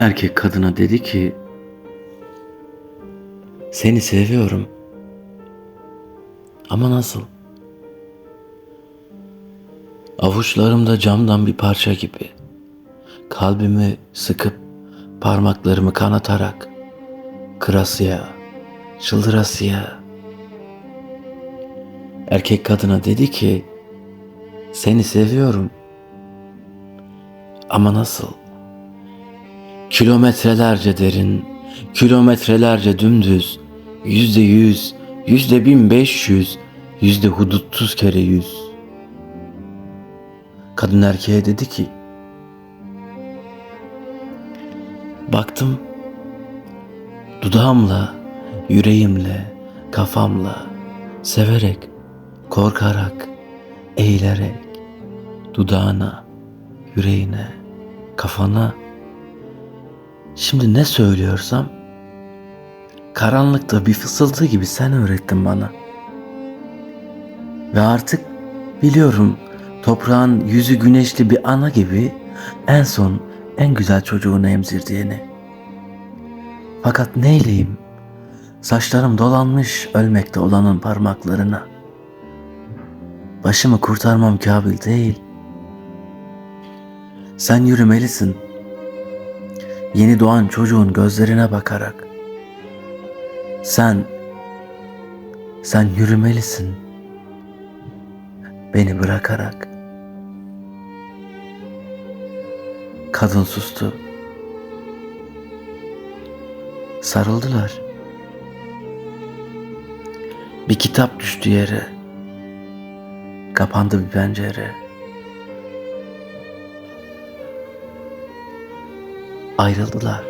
Erkek kadına dedi ki seni seviyorum. Ama nasıl? Avuçlarımda camdan bir parça gibi. Kalbimi sıkıp parmaklarımı kanatarak kırasıya, çıldırasıya. Erkek kadına dedi ki seni seviyorum. Ama nasıl? Kilometrelerce derin, kilometrelerce dümdüz, yüzde yüz, yüzde bin beş yüz, yüzde hudutsuz kere yüz. Kadın erkeğe dedi ki, baktım, dudağımla, yüreğimle, kafamla, severek, korkarak, eğilerek, dudağına, yüreğine, kafana, Şimdi ne söylüyorsam karanlıkta bir fısıltı gibi sen öğrettin bana. Ve artık biliyorum toprağın yüzü güneşli bir ana gibi en son en güzel çocuğunu emzirdiğini. Fakat neyleyim? Saçlarım dolanmış ölmekte olanın parmaklarına. Başımı kurtarmam kabil değil. Sen yürümelisin.'' Yeni doğan çocuğun gözlerine bakarak sen sen yürümelisin. beni bırakarak. Kadın sustu. Sarıldılar. Bir kitap düştü yere. Kapandı bir pencere ayrıldılar